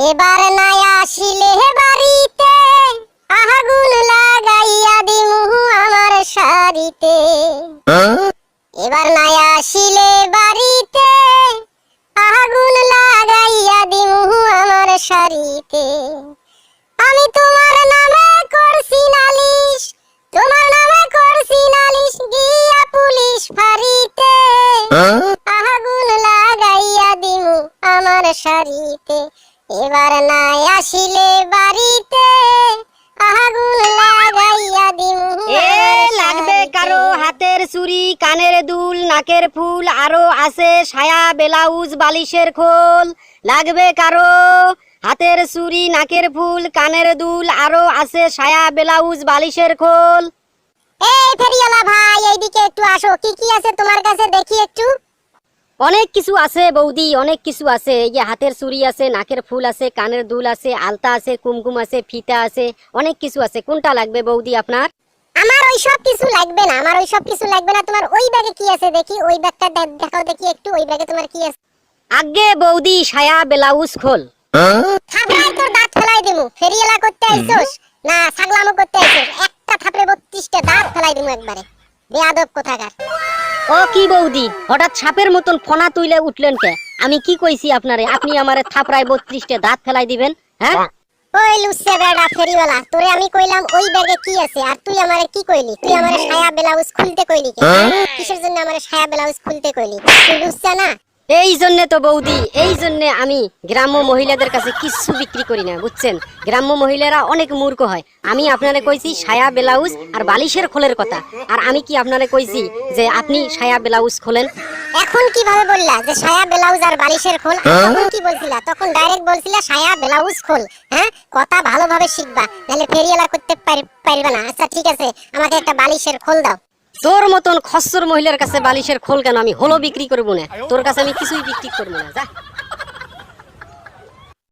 এবার নাই আসিলে বাড়িতে আগুন লাগাইয়া দিমু আমার শাড়িতে এবার নাই আসিলে বাড়িতে আগুন লাগাইয়া দিমু আমার শাড়িতে আমি তোমার নামে করছি নালিশ তোমার নামে করছি নালিশ গিয়া পুলিশ ফাঁড়িতে। আগুন লাগাইয়া দিমু আমার শাড়িতে এবার নাই আসিলে বাড়িতে আগুন লাগাইয়া দিমু এ লাগবে কারও হাতের চুড়ি কানের দুল নাকের ফুল আরও আছে সায়া ব্লাউজ বালিশের খোল। লাগবে কারও হাতের চুড়ি নাকের ফুল কানের দুল আরও আছে সায়া ব্লাউজ বালিশের খোল। এই ফেরিওয়ালা ভাই এইদিকে একটু আসো। কি কি আছে তোমার কাছে? দেখি একটু। অনেক কিছু আছে বৌদি অনেক কিছু আছে। এই যে হাতের চুড়ি আছে নাকের ফুল আছে কানের দুল আছে আলতা আছে কুমকুম আছে ফিতা আছে অনেক কিছু আছে। কোনটা লাগবে বৌদি আপনার? আমার ওই সব কিছু লাগবে না আমার ওই সব কিছু লাগবে না। তোমার ওই ব্যাগে কি আছে দেখি ওই ব্যাগটা দেখাও দেখি একটু ওই ব্যাগে তোমার কি আছে? আগে বৌদি সায়া ব্লাউজ খোল। থাপড়ায় তোর দাঁত ফেলাই দিমু ফেরিওয়ালা করতে আইছস না ছাগলামো করতে আইছস একটা থাপড়ে 32টা দাঁত ফেলাই দিমু একবারে। বেয়াদব কোথাকার। ও কি বৌদি হঠাৎ সাপের মতন ফোনা তুইলে উঠলেন কে? আমি কি কইছি আপনারে? আপনি আমারে থাপড়ায় বত্রিশটে দাঁত ফেলাই দিবেন হ্যাঁ? ওই লুসে বেড়া ফেরিওয়ালা তোরে আমি কইলাম ওই ব্যাগে কি আছে আর তুই আমারে কি কইলি? তুই আমারে সায়া ব্লাউজ খুলতে কইলি কেন কিসের জন্য আমারে সায়া ব্লাউজ খুলতে কইলি? তুই লুসা না? এই জন্যে তো বৌদি এই জন্যে আমি গ্রাম্য মহিলাদের কাছে কিচ্ছু বিক্রি করি না বুঝছেন? গ্রাম্য মহিলারা অনেক মূর্খ হয়। আমি আপনারে কইছি সায়া ব্লাউজ আর বালিশের খোলের কথা। আর আমি কি আপনারে কইছি যে আপনি সায়া ব্লাউজ খোলেন? এখন কীভাবে বললা যে সায়া ব্লাউজ আর বালিশের খোল? তখন কি বলছিলা? তখন ডাইরেক্ট বলছিলা সায়া ব্লাউজ খোল হ্যাঁ? কথা ভালোভাবে শিখবা নাহলে ফেরিয়ালা করতে পারি- পারবে না। আচ্ছা ঠিক আছে আমাকে একটা বালিশের খোল দাও। তোর মতন খসর মহিলার কাছে বালিশের খোল কেন? আমি হলো বিক্রি করব না। তোর কাছে আমি কিছুই বিক্রি করব না। যা।